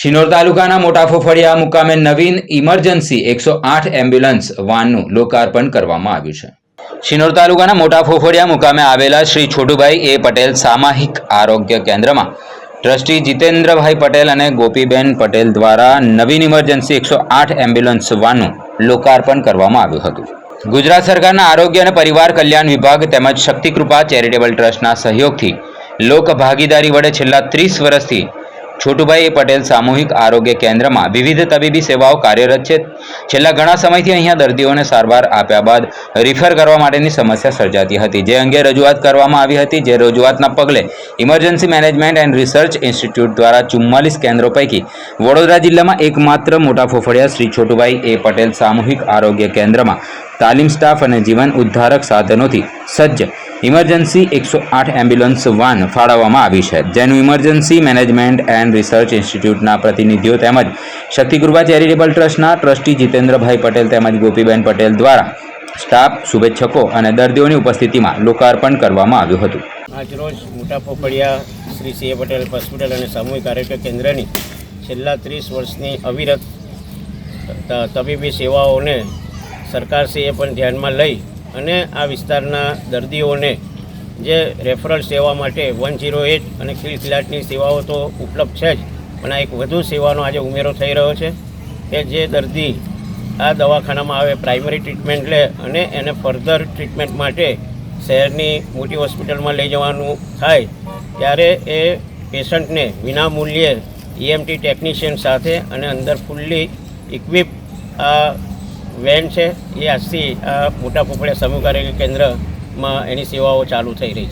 શિનોર તાલુકાના મોટા ફોફડિયા મુકામે નવીન ઇમરજન્સી એકસો આઠ એમ્બ્યુલન્સ વાનનું લોકાર્પણ કરવામાં આવ્યું છે. શિનોર તાલુકાના મોટા ફોફડિયા મુકામે આવેલા શ્રી છોટુભાઈ એ પટેલ સામાહિક આરોગ્ય કેન્દ્રમાં ટ્રસ્ટી જીતેન્દ્રભાઈ પટેલ અને ગોપીબેન પટેલ દ્વારા નવીન ઇમરજન્સી એકસો આઠ એમ્બ્યુલન્સ વાનનું લોકાર્પણ કરવામાં આવ્યું હતું. ગુજરાત સરકારના આરોગ્ય અને પરિવાર કલ્યાણ વિભાગ તેમજ શક્તિકૃપા ચેરિટેબલ ટ્રસ્ટના સહયોગથી લોક ભાગીદારી વડે છેલ્લા ત્રીસ વર્ષથી છોટુભાઈ પટેલ સામૂહિક આરોગ્ય કેન્દ્રમાં વિવિધ તબીબી સેવાઓ કાર્યરત છે. છેલ્લા ઘણા સમયથી અહીંયા દર્દીઓને સારવાર આપ્યા બાદ રિફર કરવા માટેની સમસ્યા સર્જાતી હતી. જે અંગે રજૂઆત કરવામાં આવી હતી. જે રજૂઆતના પગલે emergency management and research institute દ્વારા ચુમ્માલીસ કેન્દ્રો પૈકી વડોદરા જિલ્લામાં એકમાત્ર મોટા ફોફડિયા શ્રી છોટુભાઈ એ પટેલ સામૂહિક આરોગ્ય કેન્દ્રમાં તાલીમ સ્ટાફ અને જીવન ઉદ્ધારક સાધનોથી સજ્જ ઇમરજન્સી એકસો આઠ એમ્બ્યુલન્સ વાન ફાળવવામાં આવી છે. જેનું ઇમરજન્સી મેનેજમેન્ટ એન્ડ રિસર્ચ ઇન્સ્ટિટ્યૂટના પ્રતિનિધિઓ તેમજ શક્તિકૃપા ચેરિટેબલ ટ્રસ્ટના ટ્રસ્ટી જીતેન્દ્રભાઈ પટેલ તેમજ ગોપીબેન પટેલ દ્વારા સ્ટાફ શુભેચ્છકો અને દર્દીઓની ઉપસ્થિતિમાં લોકાર્પણ કરવામાં આવ્યું હતું. આજરોજ મોટા પોપડિયા શ્રી સી. પટેલ હોસ્પિટલ અને સામૂહિક આરોગ્ય કેન્દ્રની છેલ્લા ત્રીસ વર્ષની અવિરત તબીબી સેવાઓને સરકારશ્રીએ પણ ધ્યાનમાં લઈ અને આ વિસ્તારના દર્દીઓને જે રેફરલ સેવા માટે વન જીરો એટ અને ખિલખિલાટની સેવાઓ તો ઉપલબ્ધ છે જ, પણ આ એક વધુ સેવાનો આજે ઉમેરો થઈ રહ્યો છે કે જે દર્દી આ દવાખાનામાં આવે, પ્રાઇમરી ટ્રીટમેન્ટ લે અને એને ફર્ધર ટ્રીટમેન્ટ માટે શહેરની મોટી હોસ્પિટલમાં લઈ જવાનું થાય, ત્યારે એ પેશન્ટને વિના મૂલ્યે ઈએમટી ટેકનિશિયન સાથે અને અંદર ફૂલ્લી ઇક્વિપ આ વેન છે એ આજથી આ મોટા પોપડિયા સમૂહ આરોગ્ય કેન્દ્રમાં એની સેવાઓ ચાલુ થઈ રહી છે.